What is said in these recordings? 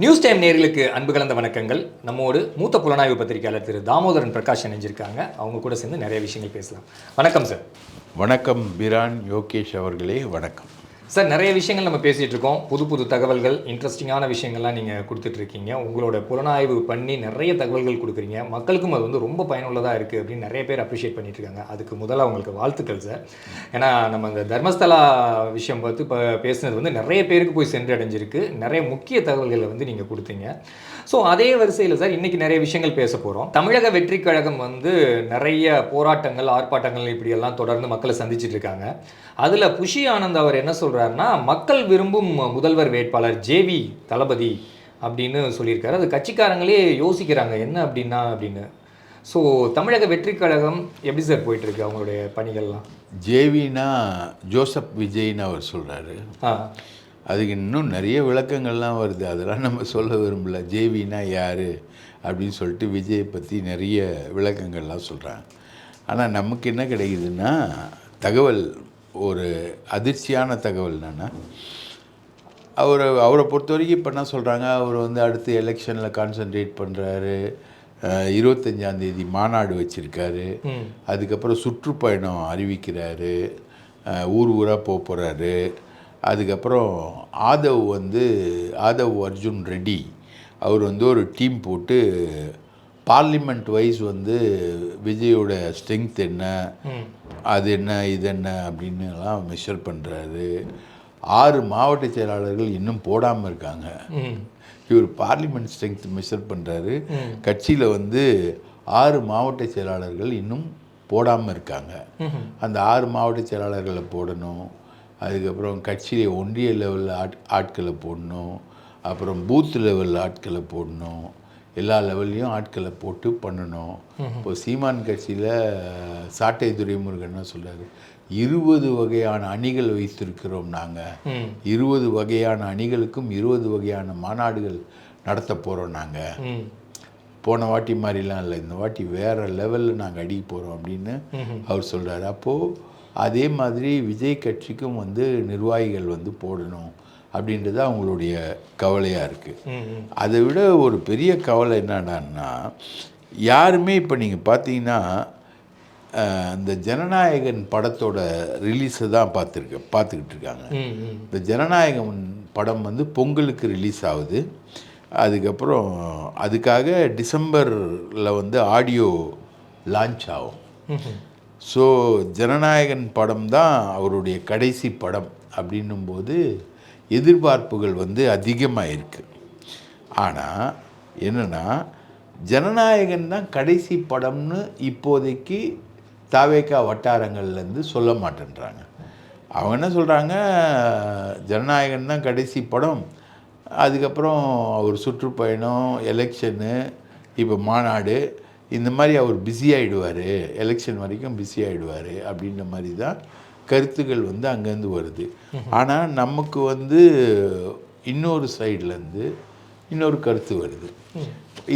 News time நேர்களுக்கு அன்பு கலந்த வணக்கங்கள். நம்மோடு மூத்த புலனாய்வு பத்திரிகையாளர் திரு தாமோதரன் பிரகாஷ் இணைஞ்சிருக்காங்க. அவங்க கூட சேர்ந்து நிறைய விஷயங்கள் பேசலாம். வணக்கம் சார். வணக்கம் பிரான் யோகேஷ் அவர்களே வணக்கம். சார் நிறைய விஷயங்கள் நம்ம பேசிகிட்டு இருக்கோம். புது புது தகவல்கள் இன்ட்ரெஸ்டிங்கான விஷயங்கள்லாம் நீங்கள் கொடுத்துட்ருக்கீங்க. உங்களோட புலனாய்வு பண்ணி நிறைய தகவல்கள் கொடுக்குறீங்க. மக்களுக்கும் அது வந்து ரொம்ப பயனுள்ளதாக இருக்குது அப்படின்னு நிறைய பேர் அப்ரிஷியேட் பண்ணிட்டு இருக்காங்க அதுக்கு முதல்ல உங்களுக்கு வாழ்த்துக்கள் சார். ஏன்னா நம்ம இந்த தர்மஸ்தலா விஷயம் பார்த்து இப்போ பேசுனது வந்து நிறைய பேருக்கு போய் சென்றடைஞ்சிருக்கு. நிறைய முக்கிய தகவல்களை வந்து நீங்கள் கொடுத்தீங்க. ஸோ அதே வரிசையில் சார் இன்னைக்கு நிறைய விஷயங்கள் பேச போகிறோம் தமிழக வெற்றி கழகம் வந்து நிறைய போராட்டங்கள் ஆர்ப்பாட்டங்கள் இப்படியெல்லாம் தொடர்ந்து மக்களை சந்திச்சிட்டு இருக்காங்க. அதில் புஷி ஆனந்த் அவர் என்ன சொல்கிறாருன்னா மக்கள் விரும்பும் முதல்வர் வேட்பாளர் ஜேவி தளபதி அப்படின்னு சொல்லியிருக்காரு. அது கட்சிக்காரங்களே யோசிக்கிறாங்க என்ன அப்படின்னா? அப்படின்னு. ஸோ தமிழக வெற்றி கழகம் எப்படி சார் போயிட்டு இருக்கு அவங்களுடைய பணிகள்லாம்? ஜேவினா ஜோசப் விஜய்னு அவர் சொல்கிறாரு ஆ. அதுக்கு இன்னும் நிறைய விளக்கங்கள்லாம் வருது. அதெல்லாம் நம்ம சொல்ல விரும்பல. ஜேவினா யார்? அப்படின்னு சொல்லிட்டு விஜயை பற்றி நிறைய விளக்கங்கள்லாம் சொல்கிறாங்க ஆனால் நமக்கு என்ன கிடைக்குதுன்னா தகவல் ஒரு அதிர்ச்சியான தகவல் என்னென்னா அவர் அவரை பொறுத்த வரைக்கும் இப்போ என்ன சொல்கிறாங்க அவர் வந்து அடுத்து எலெக்ஷனில் கான்சென்ட்ரேட் பண்ணுறாரு இருபத்தஞ்சாந்தேதி மாநாடு வச்சுருக்காரு. அதுக்கப்புறம் சுற்றுப்பயணம் அறிவிக்கிறாரு. ஊர் ஊராக போக போகிறாரு அதுக்கப்புறம் ஆதவ் வந்து ஆதவ் அர்ஜுன் ரெட்டி அவர் வந்து ஒரு டீம் போட்டு பார்லிமெண்ட் வைஸ் வந்து விஜயோட ஸ்ட்ரென்த் என்ன அது என்ன இது என்ன அப்படின்னு எல்லாம் மெஷர் பண்ணுறாரு ஆறு மாவட்ட செயலாளர்கள் இன்னும் போடாமல் இருக்காங்க. இவர் பார்லிமெண்ட் ஸ்ட்ரென்த் மெஷர் பண்ணுறாரு கட்சியில் வந்து ஆறு மாவட்ட செயலாளர்கள் இன்னும் போடாமல் இருக்காங்க. அந்த ஆறு மாவட்ட செயலாளர்களை போடணும். அதுக்கப்புறம் கட்சியில ஒன்றிய லெவலில் ஆட் ஆட்களை போடணும். அப்புறம் பூத் லெவலில் ஆட்களை போடணும். எல்லா லெவல்லையும் ஆட்களை போட்டு பண்ணணும். இப்போ சீமான் கட்சியில் சாட்டை துரைமுருகன் சொல்றாரு? இருபது வகையான அணிகள் வைத்திருக்கிறோம் நாங்கள் இருபது வகையான அணிகளுக்கும் இருபது வகையான மாநாடுகள் நடத்த போகிறோம் நாங்கள் போன வாட்டி மாதிரிலாம் இல்லை. இந்த வாட்டி வேறு லெவலில் நாங்கள் அடிக்க போகிறோம் அப்படின்னு அவர் சொல்கிறாரு அப்போது அதே மாதிரி விஜய் கட்சிக்கும் வந்து நிர்வாகிகள் வந்து போடணும் அப்படின்றது அவங்களுடைய கவலையாக இருக்குது அதை விட ஒரு பெரிய கவலை என்னடான்னா யாருமே இப்போ நீங்கள் பார்த்தீங்கன்னா இந்த ஜனநாயகன் படத்தோட ரிலீஸை தான் பார்த்துருக்க பார்த்துக்கிட்டு இருக்காங்க. இந்த ஜனநாயகம் படம் வந்து பொங்கலுக்கு ரிலீஸ் ஆகுது. அதுக்கப்புறம் அதுக்காக டிசம்பரில் வந்து ஆடியோ லான்ச் ஆகும். ஸோ ஜனநாயகன் படம் தான் அவருடைய கடைசி படம் அப்படின்னும்போது எதிர்பார்ப்புகள் வந்து அதிகமாக இருக்குது ஆனால் என்னென்னா ஜனநாயகன் தான் கடைசி படம்னு இப்போதைக்கு தாவேக்கா வட்டாரங்கள்லேருந்து சொல்ல மாட்டேன்றாங்க. அவங்க என்ன சொல்கிறாங்க ஜனநாயகன் தான் கடைசி படம். அதுக்கப்புறம் அவர் சுற்றுப்பயணம் எலெக்ஷனு இப்போ மாநாடு இந்த மாதிரி அவர் பிஸி ஆகிடுவார் எலெக்ஷன் வரைக்கும் பிஸி ஆகிடுவார் அப்படின்ற மாதிரி தான் கருத்துக்கள் வந்து அங்கேருந்து வருது. ஆனால் நமக்கு வந்து இன்னொரு சைட்லேருந்து இன்னொரு கருத்து வருது.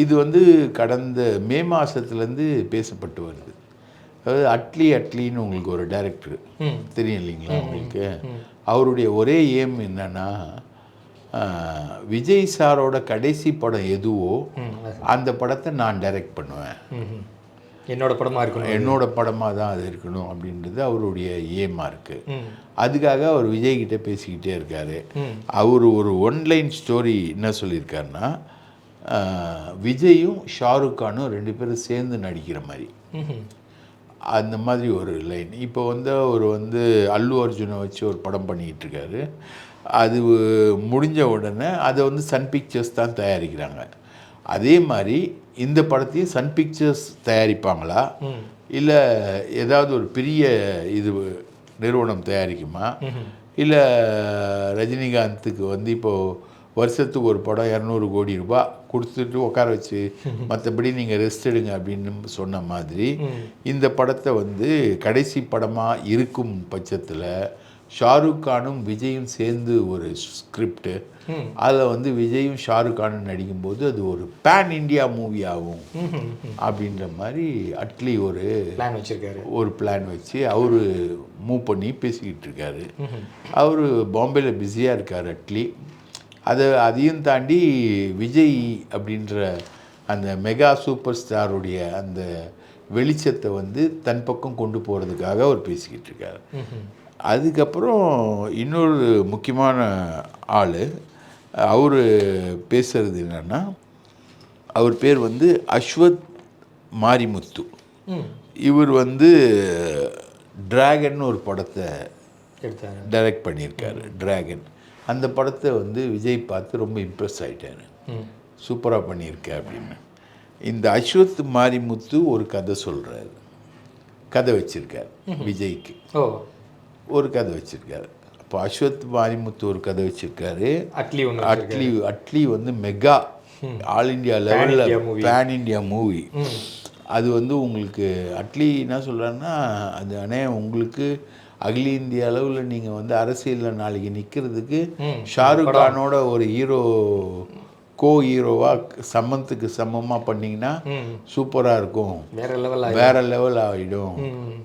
இது வந்து கடந்த மே மாதத்துலேருந்து பேசப்பட்டு வருது. அதாவது அட்லி அட்லின்னு உங்களுக்கு ஒரு டைரக்டர் தெரியும் இல்லைங்களா உங்களுக்கு? அவருடைய ஒரே ஏம் என்னன்னா விஜய் சாரோட கடைசி படம் எதுவோ அந்த படத்தை நான் டைரக்ட் பண்ணுவேன். என்னோட படமா இருக்கணும் என்னோட படமாக தான் அது இருக்கணும் அப்படின்றது அவருடைய ஏமாக இருக்குது அதுக்காக அவர் விஜய் கிட்ட பேசிக்கிட்டே இருக்காரு. அவர் ஒரு ஒன்லைன் ஸ்டோரி என்ன சொல்லியிருக்காருன்னா விஜயும் ஷாருக் கானும் ரெண்டு பேரும் சேர்ந்து நடிக்கிற மாதிரி. அந்த மாதிரி ஒரு லைன் இப்போ வந்து அவர் வந்து அல்லு அர்ஜுனை வச்சு ஒரு படம் பண்ணிக்கிட்டு இருக்காரு. அது முடிஞ்ச உடனே அதை வந்து சன் பிக்சர்ஸ் தான் தயாரிக்கிறாங்க. அதே மாதிரி இந்த படத்தையும் சன் பிக்சர்ஸ் தயாரிப்பாங்களா? இல்லை ஏதாவது ஒரு பெரிய இது நிறுவனம் தயாரிக்குமா? இல்லை ரஜினிகாந்துக்கு வந்து இப்போது வருஷத்துக்கு ஒரு படம் இரநூறு கோடி ரூபாய் கொடுத்துட்டு உட்கார வச்சு மற்றபடி நீங்கள் ரெஸ்ட் எடுங்க அப்படின்னு சொன்ன மாதிரி இந்த படத்தை வந்து கடைசி படமாக இருக்கும் பட்சத்தில் ஷாருக் கானும் விஜயும் சேர்ந்து ஒரு ஸ்கிரிப்டு. அதில் வந்து விஜயும் ஷாருக் கானும் நடிக்கும்போது அது ஒரு பேன் இந்தியா மூவி ஆகும். அப்படின்ற மாதிரி அட்லி ஒரு பிளான் வச்சிருக்காரு. ஒரு பிளான் வச்சு அவர் மூவ் பண்ணி பேசிக்கிட்டு இருக்காரு. அவர் பாம்பேயில் பிஸியாக இருக்கார் அட்லி. அது அதையும் தாண்டி விஜய் அப்படின்ற அந்த மெகா சூப்பர் ஸ்டாருடைய அந்த வெளிச்சத்தை வந்து தன் பக்கம் கொண்டு போகிறதுக்காக அவர் பேசிக்கிட்டு இருக்காரு. அதுக்கப்புறம் இன்னொரு முக்கியமான ஆள் அவர் பேசுறது என்னன்னா அவர் பேர் வந்து அஸ்வத் மாரிமுத்து. இவர் வந்து டிராகன் ஒரு படத்தை எடுத்தாரு. டைரக்ட் பண்ணியிருக்காரு டிராகன். அந்த படத்தை வந்து விஜய் பார்த்து ரொம்ப இம்ப்ரெஸ் ஆயிட்டாரு. ம். சூப்பராக பண்ணியிருக்க அப்படின்னு. இந்த அஸ்வத் மாரிமுத்து ஒரு கதை சொல்கிறாரு கதை வச்சிருக்காரு விஜய்க்கு. ஓ. ஒரு கதை வச்சிருக்காரு. அப்போ அஸ்வத் மாரிமுத்து ஒரு கதை வச்சிருக்காரு. அட்லி அட்லி அட்லி வந்து மெகா. ஆல் இந்தியா லெவலில். பேன் இந்தியா மூவி அது வந்து உங்களுக்கு அட்லி என்ன சொல்கிறாருன்னா அது அண்ணே உங்களுக்கு அகில இந்திய அளவில் நீங்கள் வந்து அரசியலில் நாளைக்கு நிற்கிறதுக்கு. ஷாருக் கானோட ஒரு ஹீரோ கோ ஹீரோவாக சமத்துக்கு சமமாக பண்ணிங்கன்னா சூப்பராக இருக்கும். வேற லெவல் வேற லெவல் ஆகிடும்.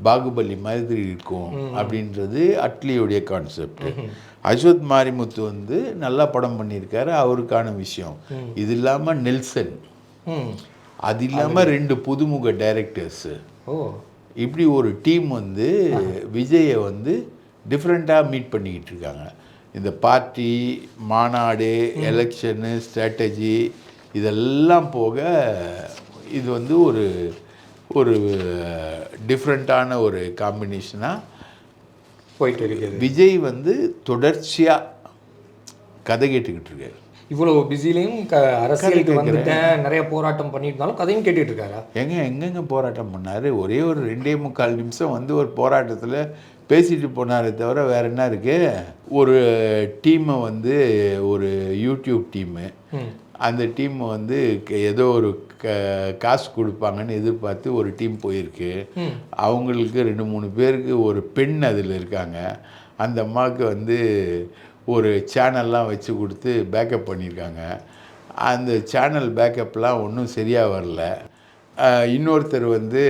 பாகுபலி மாதிரி இருக்கும் அப்படின்றது அட்லியுடைய கான்செப்ட் அஸ்வத் மாரிமுத்து வந்து நல்லா படம் பண்ணியிருக்காரு. அவருக்கான விஷயம். இது இல்லாமல் நெல்சன். அது இல்லாமல் ரெண்டு புதுமுக டைரக்டர்ஸு ஓ. இப்படி ஒரு டீம் வந்து விஜயை வந்து டிஃப்ரெண்ட்டாக மீட் பண்ணிக்கிட்டு இருக்காங்க. இந்த பார்ட்டி மாநாடு எலெக்ஷனு ஸ்ட்ராட்டஜி இதெல்லாம் போக இது வந்து ஒரு ஒரு டிஃப்ரெண்ட்டான ஒரு காம்பினேஷனாக போயிட்டு இருக்குது விஜய் வந்து தொடர்ச்சியாக கதை கேட்டுக்கிட்டு இருக்காரு. இவ்வளவு பிஸிலையும் க அரசியலுக்கு வந்துட்டேன் நிறைய போராட்டம் பண்ணியிருந்தாலும் கதையும் கேட்டுட்டு இருக்காரா? எங்க எங்கெங்க போராட்டம் பண்ணார்? ஒரே ஒரு ரெண்டே முக்கால் நிமிஷம் வந்து ஒரு போராட்டத்தில் பேசிட்டு போனாரே தவிர வேற என்ன இருக்கு? ஒரு டீமை வந்து ஒரு யூடியூப் டீமு. அந்த டீம் வந்து ஏதோ ஒரு க காசு கொடுப்பாங்கன்னு எதிர்பார்த்து ஒரு டீம் போயிருக்கு. அவங்களுக்கு ரெண்டு மூணு பேருக்கு ஒரு பெண் அதில் இருக்காங்க. அந்த அம்மாவுக்கு வந்து ஒரு சேனல்லாம் வச்சு கொடுத்து பேக்கப் பண்ணியிருக்காங்க. அந்த சேனல் பேக்கப்லாம் ஒன்றும் சரியாக வரல. இன்னொருத்தர் வந்து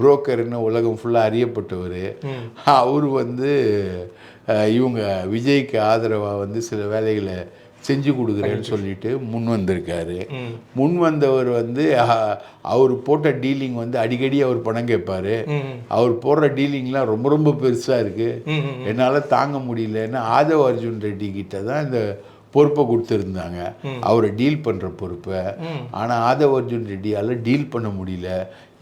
புரோக்கர்னு உலகம் ஃபுல்லாக அறியப்பட்டவர். அவர் வந்து இவங்க விஜய்க்கு ஆதரவாக வந்து சில வேலைகளை செஞ்சு கொடுக்குறேன்னு சொல்லிட்டு முன் வந்திருக்காரு. முன் வந்தவர் வந்து அவர் போட்ட டீலிங் வந்து அடிக்கடி அவர் பணம் கேட்பாரு. அவர் போடுற டீலிங்லாம் ரொம்ப ரொம்ப பெருசாக இருக்குது என்னால் தாங்க முடியலன்னு ஆதவ் அர்ஜுன் ரெட்டி கிட்ட தான் இந்த பொறுப்பை கொடுத்துருந்தாங்க. அவரை டீல் பண்ணுற பொறுப்பை. ஆனால் ஆதவ் அர்ஜுன் ரெட்டியால் டீல் பண்ண முடியல.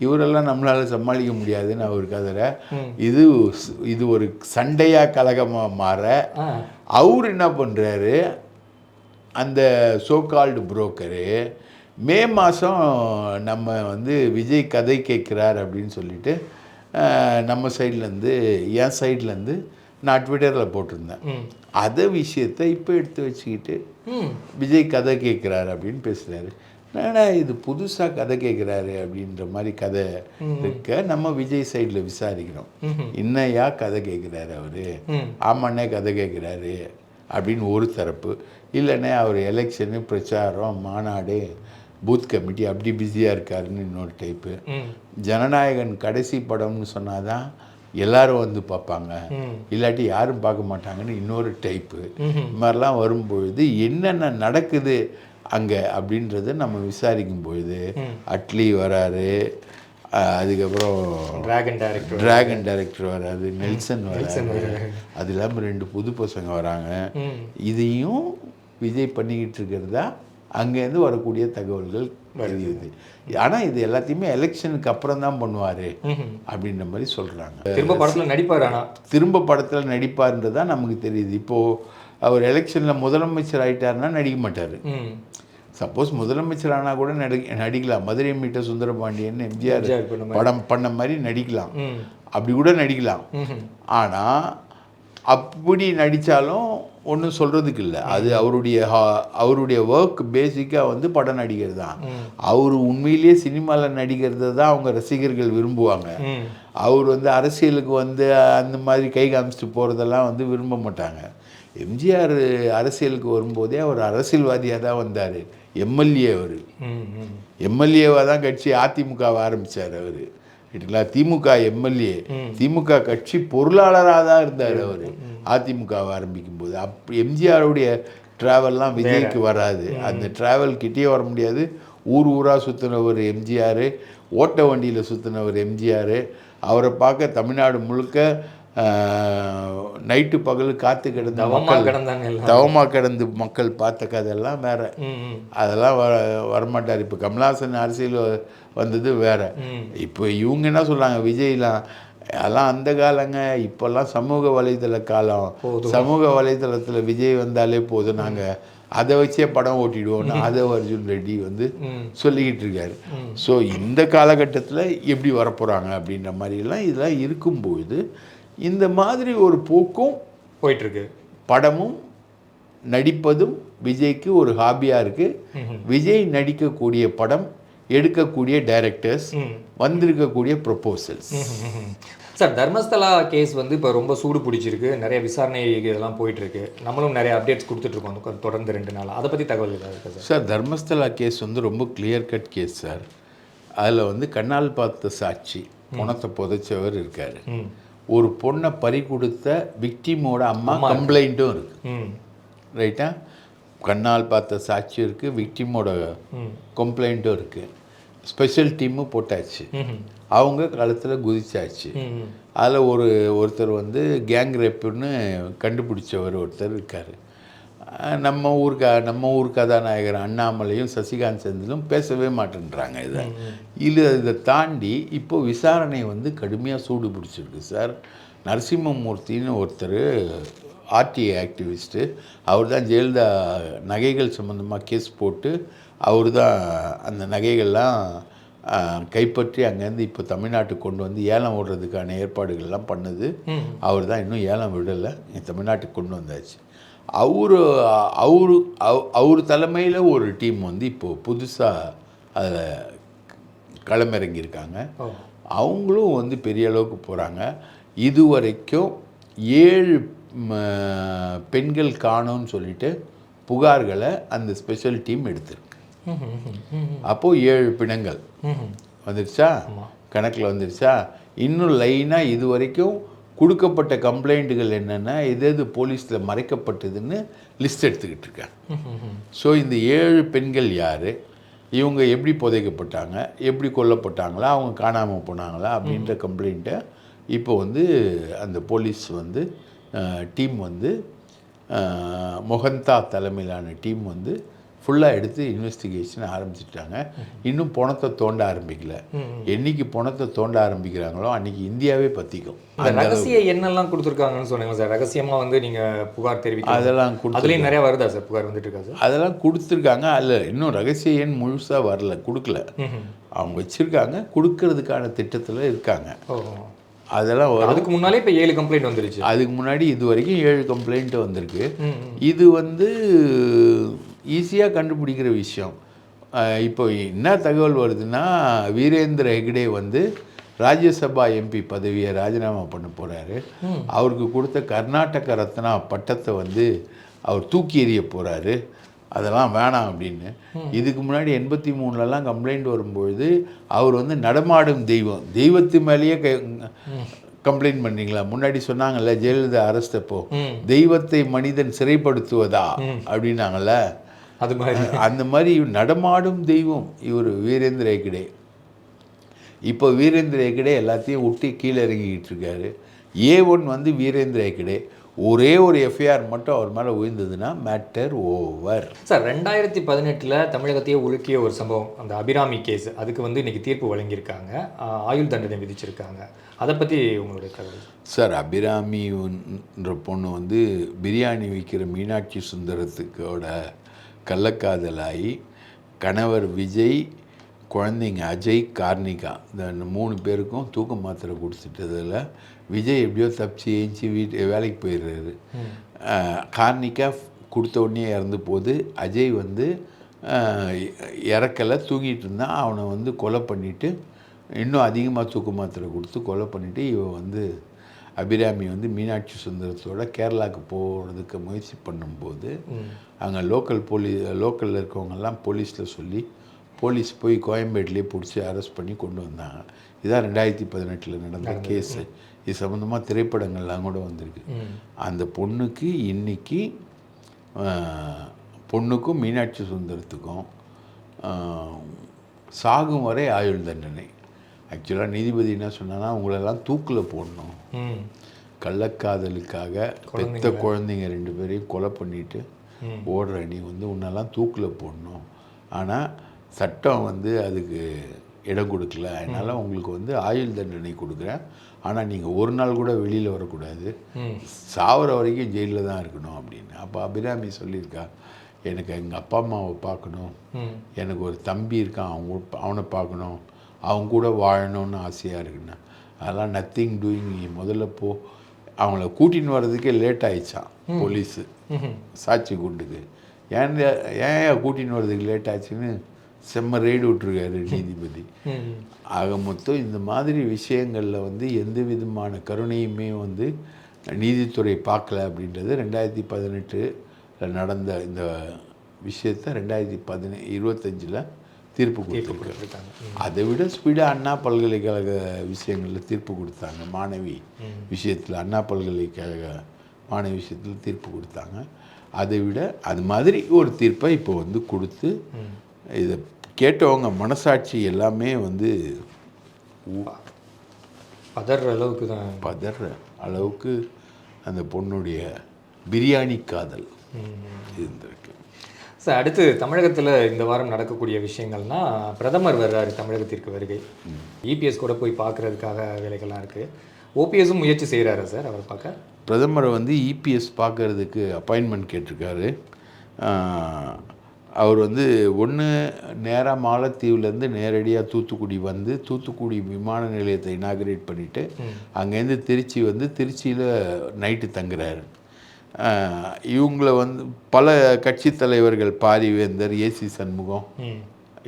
இவரெல்லாம் நம்மளால் சமாளிக்க முடியாதுன்னு அவர் கதற. இது இது ஒரு சண்டையாக கலகமாக மாற அவர் என்ன பண்ணுறாரு அந்த சோகால்டு புரோக்கரு மே மாதம் நம்ம வந்து விஜய் கதை கேட்குறார் அப்படின்னு சொல்லிட்டு நம்ம சைட்லேருந்து என் சைட்லேருந்து நான் ட்விட்டரில் போட்டிருந்தேன். அதை விஷயத்தை இப்போ எடுத்து வச்சுக்கிட்டு விஜய் கதை கேட்குறாரு அப்படின்னு பேசுகிறாரு என்னடா இது புதுசாக கதை கேட்குறாரு அப்படின்ற மாதிரி கதை இருக்க நம்ம விஜய் சைடில் விசாரிக்கிறோம். இன்னையா கதை கேட்குறாரு அவர்? ஆமாண்ணே கதை கேட்குறாரு அப்படின்னு ஒரு தரப்பு. இல்லைண்ணே அவர் எலெக்ஷனு பிரச்சாரம் மாநாடு பூத் கமிட்டி அப்படி பிஸியாக இருக்காருன்னு இன்னொரு டைப்பு ஜனநாயகன் கடைசி படம்னு சொன்னாதான் எல்லாரும் வந்து பார்ப்பாங்க. இல்லாட்டி யாரும் பார்க்க மாட்டாங்கன்னு இன்னொரு டைப்பு. இது மாதிரிலாம் வரும்பொழுது என்னென்ன நடக்குது அங்கே அப்படின்றத நம்ம விசாரிக்கும் பொழுது. அட்லி வராரு அதுக்கப்புறம் டிராகன் டைரக்டர் டிராகன் டைரக்டர் வராது நெல்சன் வராது அது இல்லாமல் ரெண்டு புது பசங்க வராங்க. இதையும் விஜய் பண்ணிக்கிட்டு இருக்கிறதா? அங்கேருந்து வரக்கூடிய தகவல்கள் தெரியுது. ஆனால் இது எல்லாத்தையுமே எலெக்ஷனுக்கு அப்புறம் தான் பண்ணுவார். அப்படின்ற மாதிரி சொல்கிறாங்க திரும்ப படத்துல நடிப்பாரு ஆனா. திரும்ப படத்தில் நடிப்பார்ன்றது தான் நமக்கு தெரியுது. இப்போது அவர் எலெக்ஷனில் முதலமைச்சர் ஆயிட்டாருன்னா நடிக்க மாட்டார். சப்போஸ் முதலமைச்சர் ஆனால் கூட நடி நடிக்கலாம். மதுரை மீட்ட சுந்தரபாண்டியன் எம்ஜிஆர் படம் பண்ண மாதிரி நடிக்கலாம். அப்படி கூட நடிக்கலாம். ஆனால் அப்படி நடித்தாலும் ஒன்றும் சொல்கிறதுக்கு இல்லை. அது அவருடைய ஹா- அவருடைய ஒர்க் பேசிக்காக வந்து படம் நடிகர் தான். அவர் உண்மையிலேயே சினிமாவில் நடிக்கிறத தான் அவங்க ரசிகர்கள் விரும்புவாங்க. அவர் வந்து அரசியலுக்கு வந்து அந்த மாதிரி கை காமிச்சிட்டு போகிறதெல்லாம் வந்து விரும்ப மாட்டாங்க. எம்ஜிஆர் அரசியலுக்கு வரும்போதே அவர் அரசியல்வாதியாக தான் வந்தார். எம்எல்ஏ அவர். எம்எல்ஏவாக தான் கட்சி அதிமுகவை ஆரம்பித்தார் அவர். ரைட்டுங்களா திமுக எம்எல்ஏ திமுக கட்சி பொருளாளராக தான் இருந்தார் அவர். அதிமுகவை ஆரம்பிக்கும் போது அப் எம்ஜிஆருடைய ட்ராவல்லாம் விஜய்க்கு வராது. அந்த ட்ராவல் கிட்டே வர முடியாது. ஊர் ஊராக சுற்றினவர் எம்ஜிஆர் ஓட்ட வண்டியில் சுற்றினவர் எம்ஜிஆர். அவரை பார்க்க தமிழ்நாடு முழுக்க நைட்டு பகல் காத்து கிடந்த தவமா மக்கள் தவமாக கிடந்து மக்கள் பார்த்த கதையெல்லாம் வேற. அதெல்லாம் வர வரமாட்டார். இப்போ கமல்ஹாசன் அரசியல் வந்தது வேற. இப்போ இவங்க என்ன சொல்றாங்க? விஜய்லாம் அதெல்லாம் அந்த காலங்க. இப்போல்லாம் சமூக வலைதள காலம். சமூக வலைதளத்தில் விஜய் வந்தாலே போதும். நாங்கள் அதை வச்சே படம் ஓட்டிடுவோம்னு ஆதவ அர்ஜுன் ரெட்டி வந்து. சொல்லிக்கிட்டு இருக்காரு. ஸோ இந்த காலகட்டத்தில் எப்படி வரப்போகிறாங்க அப்படின்ற மாதிரிலாம் இதெல்லாம் இருக்கும்போது இந்த மாதிரி ஒரு போக்கும் போயிட்டு இருக்கு படமும் நடிப்பதும் விஜய்க்கு ஒரு ஹாபியாக இருக்குது விஜய் நடிக்கக்கூடிய படம் எடுக்கக்கூடிய டைரக்டர்ஸ். வந்திருக்கக்கூடிய ப்ரொப்போசல்ஸ். சார் தர்மஸ்தலா கேஸ் வந்து இப்போ ரொம்ப சூடு பிடிச்சிருக்கு. நிறைய விசாரணை இதெல்லாம் போயிட்டு இருக்கு நம்மளும் நிறைய அப்டேட்ஸ் கொடுத்துட்டு இருக்கோம் தொ- தொடர்ந்து ரெண்டு நாள். அதை பத்தி தகவல் ஏதாவது இருக்கா சார்? சார் தர்மஸ்தலா கேஸ் வந்து ரொம்ப கிளியர் கட் கேஸ் சார். அதில் வந்து கண்ணால் பார்த்த சாட்சி பணத்தை புதைச்சவர் இருக்கார். ஒரு பொண்ணை பறி கொடுத்த விக்டிமோட அம்மா கம்ப்ளைண்ட்டும் இருக்குது ரைட்டா கண்ணால் பார்த்த சாட்சி இருக்குது விக்டிமோட கம்ப்ளைண்ட்டும் இருக்குது ஸ்பெஷல் டீமும் போட்டாச்சு. அவங்க காலத்தில் குதிச்சாச்சு. அதில் ஒரு ஒருத்தர் வந்து கேங் ரேப்புன்னு கண்டுபிடிச்சவர் ஒருத்தர் இருக்கார். நம்ம ஊர் க நம்ம ஊர் கதாநாயகர் அண்ணாமலையும் சசிகாந்த் செந்திலும் பேசவே மாட்டேன்றாங்க இதை. இது இதை தாண்டி இப்போ விசாரணை வந்து கடுமையாக சூடு பிடிச்சிருக்கு சார். நரசிம்மமூர்த்தின்னு ஒருத்தர் ஆர்டிஐ ஆக்டிவிஸ்ட்டு அவர் தான் ஜெயலலிதா நகைகள் சம்மந்தமாக கேஸ் போட்டு அவர் தான் அந்த நகைகள்லாம் கைப்பற்றி அங்கேருந்து இப்போ தமிழ்நாட்டுக்கு கொண்டு வந்து ஏலம் விடுறதுக்கான ஏற்பாடுகள்லாம் பண்ணுது. அவர் தான் இன்னும் ஏலம் விடலை தமிழ்நாட்டுக்கு கொண்டு வந்தாச்சு. அவரு அவரு அவ- அவர் தலைமையில் ஒரு டீம் வந்து இப்போது புதுசாக அதில் களமிறங்கியிருக்காங்க. அவங்களும் வந்து பெரிய அளவுக்கு போகிறாங்க இதுவரைக்கும் ஏழு பெண்கள் காணோன்னு சொல்லிட்டு புகார்களை அந்த ஸ்பெஷல் டீம் எடுத்திருக்கு. அப்போது ஏழு பிணங்கள். வந்துருச்சா? கணக்கில் வந்துருச்சா? இன்னும் லைனாக இது வரைக்கும் கொடுக்கப்பட்ட கம்ப்ளைண்ட்டுகள் என்னென்னா எது எது போலீஸில் மறைக்கப்பட்டதுன்னு லிஸ்ட் எடுத்துக்கிட்டு இருக்கேன். ஸோ இந்த ஏழு பெண்கள் யார்? இவங்க எப்படி புதைக்கப்பட்டாங்க எப்படி கொல்லப்பட்டாங்களா அவங்க காணாமல் போனாங்களா அப்படின்ற கம்ப்ளைண்ட்டை இப்போ வந்து அந்த போலீஸ் வந்து டீம் வந்து அஹ், மொஹந்தா தலைமையிலான டீம் வந்து ஃபுல்லாக எடுத்து இன்வெஸ்டிகேஷன் ஆரம்பிச்சிட்டாங்க. இன்னும் பணத்தை தோண்ட ஆரம்பிக்கல. என்னைக்கு பணத்தை தோண்ட ஆரம்பிக்கிறாங்களோ அன்னைக்கு இந்தியாவே பற்றிக்கும் ரகசிய எண்ணெல்லாம் கொடுத்துருக்காங்கன்னு சொன்னீங்க சார். ரகசியமா வந்து நீங்க புகார் தெரிவிக்க அதெல்லாம் அதுலயும் நிறைய வருதா சார்? புகார் வந்துட்டு இருக்கா சார்? அதெல்லாம் கொடுத்துருக்காங்க. அதில் இன்னும் ரகசிய எண் முழுசாக வரல கொடுக்கல. அவங்க வச்சுருக்காங்க. கொடுக்கறதுக்கான திட்டத்தில் இருக்காங்க. அதெல்லாம் அதுக்கு முன்னாலே இப்போ ஏழு கம்ப்ளைண்ட் வந்துருச்சு. அதுக்கு முன்னாடி இது வரைக்கும் ஏழு கம்ப்ளைண்ட் வந்திருக்கு. இது வந்து ஈஸியாக கண்டுபிடிக்கிற விஷயம். இப்போ என்ன தகவல் வருதுன்னா வீரேந்திர ஹெக்டே வந்து ராஜ்யசபா எம்பி பதவியை ராஜினாமா பண்ண போகிறாரு அவருக்கு கொடுத்த கர்நாடக ரத்னா பட்டத்தை வந்து அவர் தூக்கி எறிய போகிறாரு அதெல்லாம் வேணாம் அப்படின்னு. இதுக்கு முன்னாடி எண்பத்தி மூணுலலாம் கம்ப்ளைண்ட் வரும்பொழுது அவர் வந்து நடமாடும் தெய்வம். தெய்வத்து மேலேயே கம்ப்ளைண்ட் பண்ணீங்களா முன்னாடி சொன்னாங்கல்ல ஜெயலலிதா அரஸ்ட் அப்போ. தெய்வத்தை மனிதன் சிறைப்படுத்துவதா? அப்படின்னாங்கல்ல. அது மாதிரி. அந்த மாதிரி நடமாடும் தெய்வம் இவர் வீரேந்திர ஹெக்டே. இப்போ வீரேந்திர ஹெக்டே எல்லாத்தையும் விட்டு கீழே இறங்கிக்கிட்டு இருக்காரு. ஏ ஒன் வந்து வீரேந்திர ஹெக்டே. ஒரே ஒரு எஃப்ஐஆர் மட்டும் அவர் மேலே விழுந்ததுன்னா மேட்டர் ஓவர். சார் ரெண்டாயிரத்தி பதினெட்டில் தமிழகத்தையே உலுக்கிய ஒரு சம்பவம் அந்த அபிராமி கேஸ் அதுக்கு வந்து இன்னைக்கு தீர்ப்பு வழங்கியிருக்காங்க. ஆயுள் தண்டனை விதிச்சிருக்காங்க. அதை பற்றி உங்களுடைய கருத்து? சார் அபிராமின்ற பொண்ணு வந்து பிரியாணி விற்கிற மீனாட்சி சுந்தரத்துக்கோட கள்ளக்காதலாகி கணவர் விஜய் குழந்தைங்க அஜய் கார்னிகா இந்த மூணு பேருக்கும் தூக்க மாத்திரை கொடுத்துட்டதில் விஜய் எப்படியோ தப்பிச்சு ஏஞ்சி வீட்டு வேலைக்கு போயிடுறாரு. கார்னிகா கொடுத்த உடனே இறந்து போது அஜய் வந்து இறக்கலை தூங்கிட்டு இருந்தான் அவனை வந்து கொலை பண்ணிவிட்டு இன்னும் அதிகமாக தூக்க மாத்திரை கொடுத்து கொலை பண்ணிவிட்டு இவன் வந்து அபிராமி வந்து மீனாட்சி சுந்தரத்தோட கேரளாவுக்கு போகிறதுக்கு முயற்சி பண்ணும்போது அங்கே லோக்கல் போலீ லோக்கலில் இருக்கவங்கெல்லாம் போலீஸில் சொல்லி போலீஸ் போய் கோயம்பேட்டிலே பிடிச்சி அரெஸ்ட் பண்ணி கொண்டு வந்தாங்க. இதான் ரெண்டாயிரத்தி பதினெட்டில் நடந்த கேஸு இது சம்மந்தமாக திரைப்படங்கள்லாம் கூட வந்திருக்கு. அந்த பொண்ணுக்கு இன்னைக்கு அஹ், பொண்ணுக்கும் மீனாட்சி சுந்தரத்துக்கும் சாகும் வரை ஆயுள் தண்டனை. ஆக்சுவலாக நீதிபதி என்ன சொன்னான்னா உங்களெல்லாம் தூக்கில் போடணும். கள்ளக்காதலுக்காக பெத்த குழந்தைங்க ரெண்டு பேரையும் கொலை பண்ணிட்டு ஓடுற நீ வந்து உன்னெல்லாம் தூக்கில் போடணும். ஆனால் சட்டம் வந்து அதுக்கு இடம் கொடுக்கல. அதனால் உங்களுக்கு வந்து ஆயுள் தண்டனை கொடுக்குறேன். ஆனால் நீங்கள் ஒரு நாள் கூட வெளியில் வரக்கூடாது. சாவர வரைக்கும் ஜெயிலில் தான் இருக்கணும் அப்படின்னு. அப்போ அபிராமி சொல்லியிருக்கா எனக்கு எங்கள் அப்பா அம்மாவை பார்க்கணும். எனக்கு ஒரு தம்பி இருக்கான் அவங்க அவனை பார்க்கணும். அவங்க கூட வாழணும்னு ஆசையாக இருக்குண்ணா. அதெல்லாம் நத்திங் டூயிங் நீ முதல்ல போ. அவங்கள கூட்டின்னு வர்றதுக்கே லேட் ஆயிடுச்சான் போலீஸு. சாட்சி கூண்டுக்கு ஏன் ஏன் கூட்டின்னு வர்றதுக்கு லேட் ஆச்சுன்னு செம்ம ரெய்டு விட்ருக்காரு நீதிபதி. ஆக மொத்தம் இந்த மாதிரி விஷயங்களில் வந்து எந்த விதமான கருணையுமே வந்து நீதித்துறை பார்க்கல அப்படின்றது ரெண்டாயிரத்தி பதினெட்டில் நடந்த இந்த விஷயத்தை ரெண்டாயிரத்தி பதினே இருபத்தஞ்சில் தீர்ப்பு கொடுத்துருக்காங்க. அதை விட ஸ்பீடாக அண்ணா பல்கலைக்கழக விஷயங்களில் தீர்ப்பு கொடுத்தாங்க. மாணவி விஷயத்தில் அண்ணா பல்கலைக்கழக மாணவி விஷயத்தில் தீர்ப்பு கொடுத்தாங்க. அதை விட அது மாதிரி ஒரு தீர்ப்பை இப்போ வந்து கொடுத்து இதை கேட்டவங்க மனசாட்சி எல்லாமே வந்து பதற அளவுக்கு தான். பதற அளவுக்கு அந்த பொண்ணுடைய பிரியாணி காதல் இருந்திருக்கு. சார் அடுத்து தமிழகத்தில் இந்த வாரம் நடக்கக்கூடிய விஷயங்கள்னா பிரதமர் வர்றாரு தமிழகத்திற்கு வருகை. இபிஎஸ் கூட போய் பார்க்கறதுக்காக வேலைகள்லாம் இருக்குது ஓபிஎஸும் முயற்சி செய்கிறாரா சார் அவர் பார்க்க? பிரதமரை வந்து இபிஎஸ் பார்க்கறதுக்கு அப்பாயின்மெண்ட் கேட்டிருக்காரு. அவர் வந்து ஒன்று நேராக மாலத்தீவுலேருந்து நேரடியாக தூத்துக்குடி வந்து தூத்துக்குடி விமான நிலையத்தை இனாகரேட் பண்ணிவிட்டு அங்கேருந்து திருச்சி வந்து திருச்சியில் நைட்டு தங்குறாரு. இவங்கள வந்து பல கட்சி தலைவர்கள் பாரிவேந்தர் ஏசி சண்முகம்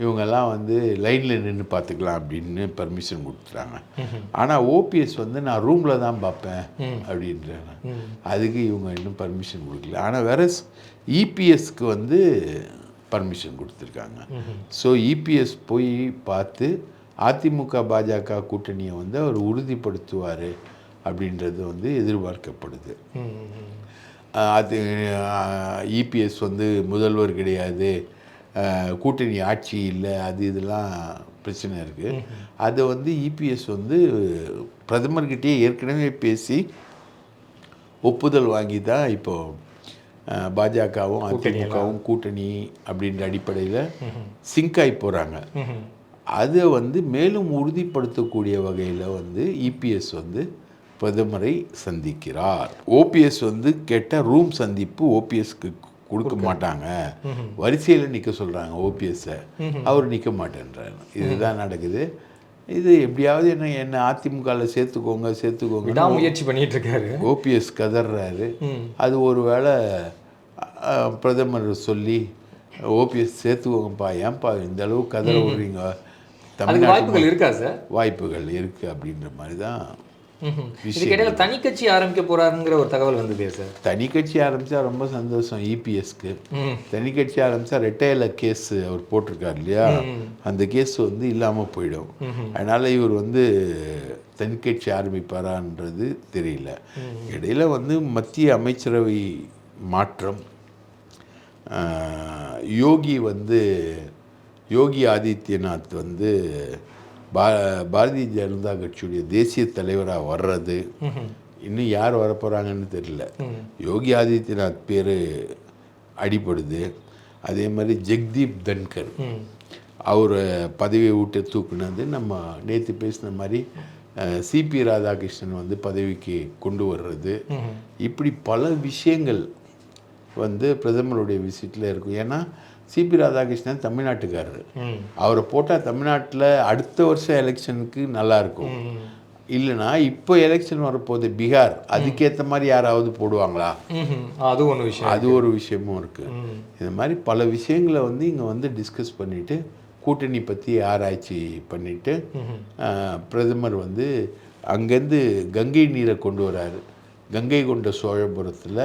இவங்கெல்லாம் வந்து லைனில் நின்று பார்த்துக்கலாம் அப்படின்னு பர்மிஷன் கொடுத்துட்டாங்க. ஆனால் ஓபிஎஸ் வந்து நான் ரூமில் தான் பார்ப்பேன் அப்படின்றாங்க. அதுக்கு இவங்க இன்னும் பர்மிஷன் கொடுக்கல. ஆனால் வேற இபிஎஸ்க்கு வந்து பர்மிஷன் கொடுத்துருக்காங்க. ஸோ இபிஎஸ் போய் பார்த்து அதிமுக பாஜக கூட்டணியை வந்து அவர் உறுதிப்படுத்துவார் அப்படின்றது வந்து எதிர்பார்க்கப்படுது. அது இபிஎஸ் வந்து முதல்வர் கிடையாது. கூட்டணி ஆட்சி இல்லை அது இதெல்லாம் பிரச்சனை இருக்குது அதை வந்து இபிஎஸ் வந்து பிரதமர்கிட்டயே ஏற்கனவே பேசி ஒப்புதல் வாங்கி தான் இப்போ பாஜகவும் அதிமுகவும் கூட்டணி அப்படின்ற அடிப்படையில் சிங்க் ஆகி போகிறாங்க. அதை வந்து மேலும் உறுதிப்படுத்தக்கூடிய வகையில் வந்து இபிஎஸ் வந்து பிரதமரை சந்திக்கிறார். ஓபிஎஸ் வந்து கேட்ட ரூம் சந்திப்பு ஓபிஎஸ்க்கு கொடுக்க மாட்டாங்க. வரிசையில் நிற்க சொல்கிறாங்க ஓபிஎஸ்ஸை. அவர் நிற்க மாட்டேன்றாரு. இதுதான் நடக்குது. இது எப்படியாவது என்ன என்ன அதிமுகவில் சேர்த்துக்கோங்க சேர்த்துக்கோங்க விடாமுயற்சி பண்ணிட்டு இருக்காரு ஓபிஎஸ் கதறாரு அது ஒரு வேளை பிரதமர் சொல்லி ஓபிஎஸ் சேர்த்துக்கோங்கப்பா ஏன்பா இந்த அளவு கதற விடுறீங்க? தமிழ்நாட்டு வாய்ப்புகள் இருக்கா சார்? வாய்ப்புகள் இருக்குது அப்படின்ற மாதிரி தான். இதுக்கிடையில தனி கட்சி ஆரம்பிக்க போறாருங்கிற ஒரு தகவல் வந்ததே சார் தனி கட்சி ஆரம்பித்தா ரொம்ப சந்தோஷம் இபிஎஸ்க்கு ம். தனி கட்சி ஆரம்பித்தா ரெட்டையில கேஸ் அவர் போட்டிருக்கார் இல்லையா? அந்த கேஸ் வந்து இல்லாமல் போயிடும். அதனால் இவர் வந்து தனி கட்சி ஆரம்பிப்பாரான்றது தெரியல. இடையில வந்து மத்திய அமைச்சரவை மாற்றம் யோகி வந்து யோகி ஆதித்யநாத் வந்து பா பாரதிய ஜனதா கட்சியுடைய தேசிய தலைவராக வர்றது. இன்னும் யார் வரப்போகிறாங்கன்னு தெரியல. யோகி ஆதித்யநாத் பேர் அடிபடுது. அதே மாதிரி ஜெக்தீப் தன்கர். அவர் பதவியை விட்டு தூக்குனது நம்ம நேற்று பேசின மாதிரி சிபி ராதாகிருஷ்ணன் வந்து பதவிக்கு கொண்டு வர்றது. இப்படி பல விஷயங்கள் வந்து பிரதமருடைய விசிட்டில் இருக்கும். ஏன்னா சிபி ராதாகிருஷ்ணன் தமிழ்நாட்டுக்காரர். அவரை போட்டால் தமிழ்நாட்டில் அடுத்த வருஷம் எலெக்ஷனுக்கு நல்லா இருக்கும் இல்லைன்னா இப்போ எலெக்ஷன் வரப்போகுது பீகார் அதுக்கேற்ற மாதிரி யாராவது போடுவாங்களா. அது ஒன்று விஷயம் அது ஒரு விஷயமும் இருக்குது இந்த மாதிரி பல விஷயங்களை வந்து இங்கே வந்து டிஸ்கஸ் பண்ணிவிட்டு கூட்டணி பற்றி ஆராய்ச்சி பண்ணிவிட்டு பிரதமர் வந்து அங்கேருந்து கங்கை நீரை கொண்டு வராரு. கங்கை கொண்ட சோழபுரத்தில்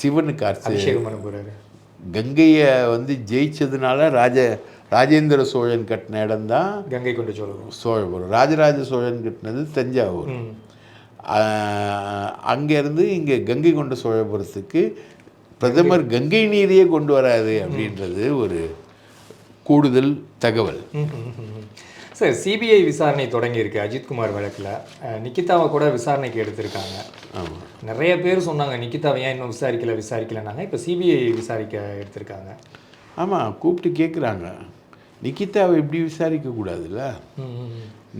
சிவனுக்கு அர்ச்சனை கங்கையை வந்து ஜெயிச்சதுனால ராஜ ராஜேந்திர சோழன் கட்டின இடம் தான் கங்கை கொண்டு சோழபுரம். சோழபுரம். ராஜராஜ சோழன் கட்டினது தஞ்சாவூர். அங்கேருந்து இங்கே கங்கை கொண்ட சோழபுரத்துக்கு பிரதமர் கங்கை. நீரையே கொண்டு வராது அப்படின்றது ஒரு கூடுதல் தகவல். சார் சிபிஐ விசாரணை தொடங்கி இருக்கு அஜித்குமார் வழக்கில். நிக்கிதாவை கூட விசாரணைக்கு எடுத்திருக்காங்க. ஆமாம் நிறைய பேர் சொன்னாங்க நிக்கிதாவை ஏன் இன்னும் விசாரிக்கல விசாரிக்கலனாங்க இப்போ சிபிஐ விசாரிக்க எடுத்திருக்காங்க. ஆமாம் கூப்பிட்டு கேட்குறாங்க நிக்கிதாவை இப்படி விசாரிக்கக்கூடாதுல்ல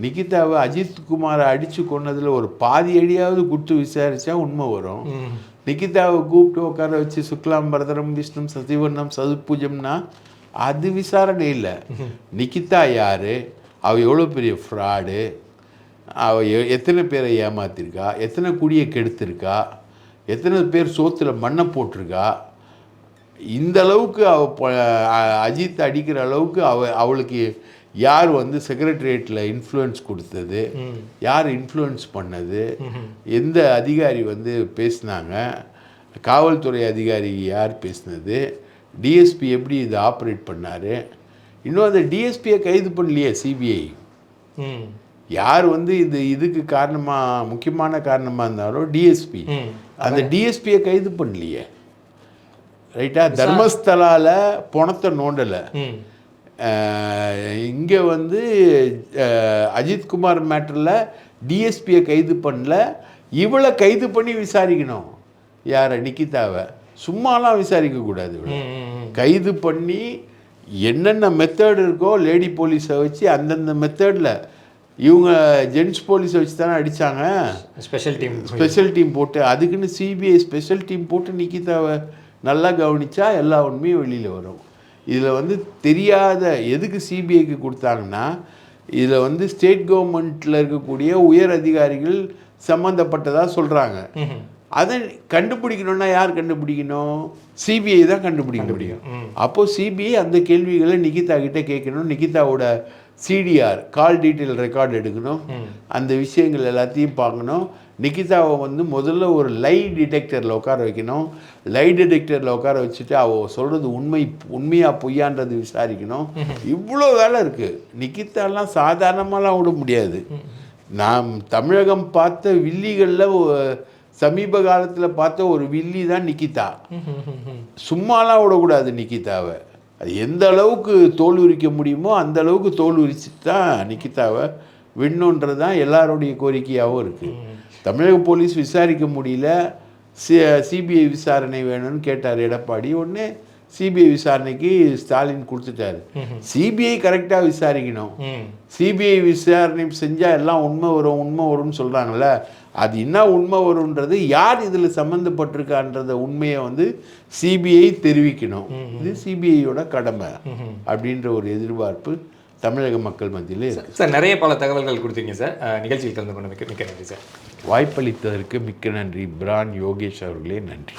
நிக்கிதாவை அஜித் குமாரை அடித்து கொன்னதில் ஒரு பாதி அடியாவது கொடுத்து விசாரித்தா உண்மை வரும். ம். நிக்கிதாவை கூப்பிட்டு உட்கார வச்சு சுக்லாம் பரதரம் விஷ்ணு சசிவர்ணம் சதுப்பூஜம்னா அது விசாரணை இல்லை. நிக்கிதா யார்? அவள் எவ்வளோ பெரிய ஃப்ராடு அவள் எத்தனை பேரை ஏமாத்திருக்கா? எத்தனை குடியை கெடுத்திருக்கா? எத்தனை பேர் சோத்துல மண்ணை போட்டிருக்கா? இந்த அளவுக்கு அவ அஜித் அடிக்கிற அளவுக்கு அவ அவளுக்கு யார் வந்து செக்ரட்டரியேட்டில் இன்ஃப்ளூயன்ஸ் கொடுத்தது. யார் இன்ஃப்ளூயன்ஸ் பண்ணது? எந்த அதிகாரி வந்து பேசினாங்க? காவல்துறை அதிகாரி யார் பேசினது? டிஎஸ்பி எப்படி இதை ஆப்ரேட் பண்ணார்? இன்னும் அந்த டிஎஸ்பியை கைது பண்ணலையே சிபிஐ யார் வந்து இது இதுக்கு காரணமாக முக்கியமான காரணமாக இருந்தாரோ டிஎஸ்பி அந்த டிஎஸ்பியை கைது பண்ணலையே. ரைட்டா? தர்மஸ்தலால பணத்தை நோண்டலை. இங்கே வந்து அஜித்குமார் மேட்டரில் டிஎஸ்பியை கைது பண்ணல. இவளை கைது பண்ணி விசாரிக்கணும். யாரை? நிக்கிதாவை. சும்மாலாம் விசாரிக்கக்கூடாது இவளை. கைது பண்ணி என்னென்ன மெத்தட் இருக்கோ லேடி போலீஸை வச்சு அந்தந்த மெத்தடில் இவங்க ஜென்ட்ஸ் போலீஸை வச்சு தானே அடித்தாங்க ஸ்பெஷல் டீம் ஸ்பெஷல் டீம் போட்டு அதுக்குன்னு சிபிஐ ஸ்பெஷல் டீம் போட்டு நிக்கிதாவை நல்லா கவனிச்சா எல்லா உண்மையும் வெளியில் வரும். இதில் வந்து தெரியாத எதுக்கு சிபிஐக்கு கொடுத்தாங்கன்னா இதில் வந்து ஸ்டேட் கவர்மெண்ட்டில் இருக்கக்கூடிய உயர் அதிகாரிகள் சம்மந்தப்பட்டதாக சொல்கிறாங்க அதை கண்டுபிடிக்கணும்னா யார் கண்டுபிடிக்கணும்? சிபிஐ தான் கண்டுபிடிக்க முடியும். ம். அப்போ சிபிஐ அந்த கேள்விகளை நிகிதா கிட்ட கேட்கணும். நிகிதாவோட சிடிஆர் கால் டீட்டெயில் ரெக்கார்ட் எடுக்கணும். அந்த விஷயங்கள் எல்லாத்தையும் பார்க்கணும். நிகிதாவை வந்து முதல்ல ஒரு லை டிடெக்டரில் உட்கார வைக்கணும். லை டிடெக்டரில் உட்கார வச்சுட்டு அவள் சொல்கிறது உண்மை உண்மையா பொய்யான்றது விசாரிக்கணும். இவ்வளோ வேலை இருக்குது நிகிதாலாம் சாதாரணமாலாம் விட முடியாது. நாம் தமிழகம் பார்த்த வில்லிகளில் சமீப காலத்தில் பார்த்த ஒரு வில்லி தான் நிக்கிதா. சும்மாலாம் விடக்கூடாது நிக்கிதாவை. அது எந்த அளவுக்கு தோல் உரிக்க முடியுமோ அந்த அளவுக்கு தோல் உரிச்சிட்டு தான் நிக்கிதாவை. விடணுன்றது தான் எல்லாருடைய கோரிக்கையாகவும் இருக்குது தமிழக போலீஸ் விசாரிக்க முடியல. சி சிபிஐ விசாரணை வேணும்னு கேட்டார் எடப்பாடி. ஒன்று சிபிஐ விசாரணைக்கு ஸ்டாலின் கொடுத்துட்டாரு. சிபிஐ கரெக்டாக விசாரிக்கணும். சிபிஐ விசாரணை செஞ்சால் எல்லாம் உண்மை வரும் உண்மை வரும்னு சொல்கிறாங்கல்ல அது என்ன உண்மை வரும்ன்றது யார் இதில் சம்மந்தப்பட்டிருக்கான்றத உண்மையை வந்து சிபிஐ தெரிவிக்கணும். இது சிபிஐயோட கடமை அப்படின்ற ஒரு எதிர்பார்ப்பு தமிழக மக்கள் மத்தியில் இருக்கு. சார் நிறைய பல தகவல்கள் கொடுத்தீங்க சார். நிகழ்ச்சியில் கலந்து கொண்டு மிக்க மிக்க நன்றி சார். வாய்ப்பளித்ததற்கு மிக்க நன்றி. பிரான் யோகேஷ் அவர்களே நன்றி.